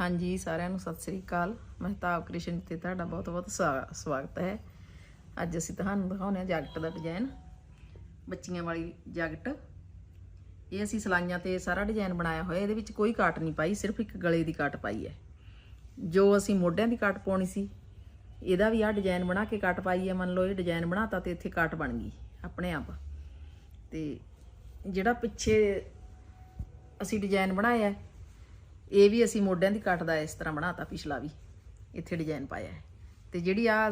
ਹਾਂਜੀ, ਸਾਰਿਆਂ ਨੂੰ ਸਤਿ ਸ੍ਰੀ ਅਕਾਲ। ਮਹਿਤਾਬ ਕ੍ਰਿਸ਼ਨ ਤੇ ਤੁਹਾਡਾ ਬਹੁਤ-ਬਹੁਤ ਸਵਾ- ਸਵਾਗਤ ਹੈ। ਅੱਜ ਅਸੀਂ ਤੁਹਾਨੂੰ ਦਿਖਾਉਂਦੇ ਹਾਂ ਜੈਕਟ ਦਾ ਡਿਜ਼ਾਈਨ ਬੱਚੀਆਂ ਵਾਲੀ ਜੈਕਟ। ਇਹ ਅਸੀਂ ਸਲਾਈਆਂ ਤੇ ਸਾਰਾ ਡਿਜ਼ਾਈਨ ਬਣਾਇਆ ਹੋਇਆ। ਇਹਦੇ ਵਿੱਚ ਕੋਈ ਕਾਟ ਨਹੀਂ ਪਾਈ, ਸਿਰਫ ਇੱਕ ਗਲੇ ਦੀ ਕਾਟ ਪਾਈ ਹੈ। ਜੋ ਅਸੀਂ ਮੋਢਿਆਂ ਦੀ ਕਾਟ ਪਾਉਣੀ ਸੀ, ਇਹਦਾ ਵੀ ਆਹ ਡਿਜ਼ਾਈਨ ਬਣਾ ਕੇ ਕਾਟ ਪਾਈ ਹੈ। ਮੰਨ ਲਓ ਇਹ ਡਿਜ਼ਾਈਨ ਬਣਾਤਾ ਤੇ ਇੱਥੇ ਕਾਟ ਬਣ ਗਈ, ਆਪਣੇ ਆਪ। ਤੇ ਜਿਹੜਾ ਪਿੱਛੇ ਅਸੀਂ ਡਿਜ਼ਾਈਨ ਬਣਾਇਆ ਇਹ ਵੀ ਅਸੀਂ ਮੋਢਿਆਂ ਦੀ ਕੱਟ ਦਾ ਇਸ ਤਰ੍ਹਾਂ ਬਣਾਤਾ ਪਿਛਲਾ ਵੀ। ਇੱਥੇ ਡਿਜ਼ਾਈਨ ਪਾਇਆ ਹੈ। ਤੇ ਜਿਹੜੀ ਆ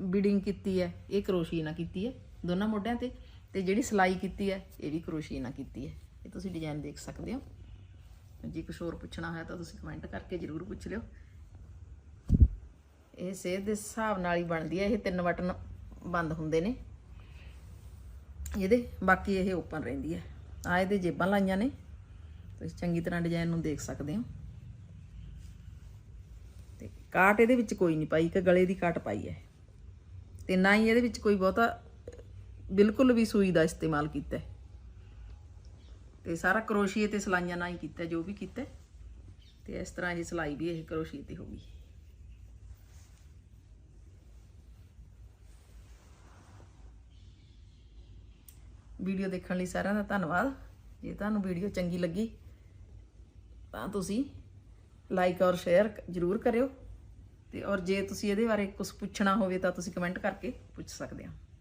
ਬੀਡਿੰਗ ਕੀਤੀ ਹੈ, ਇਹ ਕਰੋਸ਼ੀਏ ਨਾਲ ਕੀਤੀ ਹੈ, ਦੋਨਾਂ ਮੋਢਿਆਂ ਤੇ। ਤੇ ਜਿਹੜੀ ਸਲਾਈ ਕੀਤੀ ਹੈ, ਇਹ ਵੀ ਕਰੋਸ਼ੀਏ ਨਾਲ ਕੀਤੀ ਹੈ। ਇਹ ਤੁਸੀਂ ਡਿਜ਼ਾਈਨ ਦੇਖ ਸਕਦੇ ਹੋ। ਜੇ ਕੁਝ ਹੋਰ ਪੁੱਛਣਾ ਹੈ ਤਾਂ ਤੁਸੀਂ ਕਮੈਂਟ ਕਰਕੇ ਜ਼ਰੂਰ ਪੁੱਛ ਲਿਓ। ਇਹ ਸੇਧ ਦੇ ਹਿਸਾਬ ਨਾਲ ਹੀ ਬਣਦੀ ਹੈ। ਇਹ ਤਿੰਨ ਬਟਨ ਬੰਦ ਹੁੰਦੇ ਨੇ। ਇਹਦੇ, ਬਾਕੀ ਇਹ ਓਪਨ ਰਹਿੰਦੀ ਹੈ। ਆ ਇਹਦੇ ਜੇਬਾਂ ਲਾਈਆਂ ਨੇ। ਤੁਸੀਂ ਚੰਗੀ ਤਰ੍ਹਾਂ ਡਿਜ਼ਾਈਨ ਨੂੰ ਦੇਖ ਸਕਦੇ ਹੋ। ਤੇ ਕਾਟ ਇਹਦੇ ਵਿੱਚ ਕੋਈ ਨਹੀਂ ਪਾਈ, ਇੱਕ ਗਲੇ ਦੀ ਕਾਟ ਪਾਈ ਹੈ। ਤੇ ਨਾ ਹੀ ਇਹਦੇ ਵਿੱਚ ਕੋਈ ਬਹੁਤਾ, ਬਿਲਕੁਲ ਵੀ ਸੂਈ ਦਾ ਇਸਤੇਮਾਲ ਕੀਤਾ ਹੈ। ਤੇ ਸਾਰਾ ਕਰੋਸ਼ੀਏ ਤੇ ਸਲਾਈਆਂ ਨਾਲ ਹੀ ਕੀਤਾ ਜੋ ਵੀ ਕੀਤਾ ਹੈ। ਤੇ ਇਸ ਤਰ੍ਹਾਂ ਇਹ ਸਲਾਈ ਵੀ ਇਹ ਕਰੋਸ਼ੀਏ ਤੇ ਹੋਗੀ ਵੀਡੀਓ ਦੇਖਣ ਲਈ ਸਾਰਿਆਂ ਦਾ ਧੰਨਵਾਦ। ਜੇ ਤੁਹਾਨੂੰ ਵੀਡੀਓ ਚੰਗੀ ਲੱਗੀ ਤਾਂ ਤੁਸੀਂ ਲਾਈਕ ਔਰ ਸ਼ੇਅਰ ਜ਼ਰੂਰ ਕਰਿਓ ਤੇ ਔਰ ਜੇ ਤੁਸੀਂ ਇਹਦੇ ਬਾਰੇ ਕੁਝ ਪੁੱਛਣਾ ਹੋਵੇ ਤਾਂ ਤੁਸੀਂ ਕਮੈਂਟ ਕਰਕੇ ਪੁੱਛ ਸਕਦੇ ਹੋ।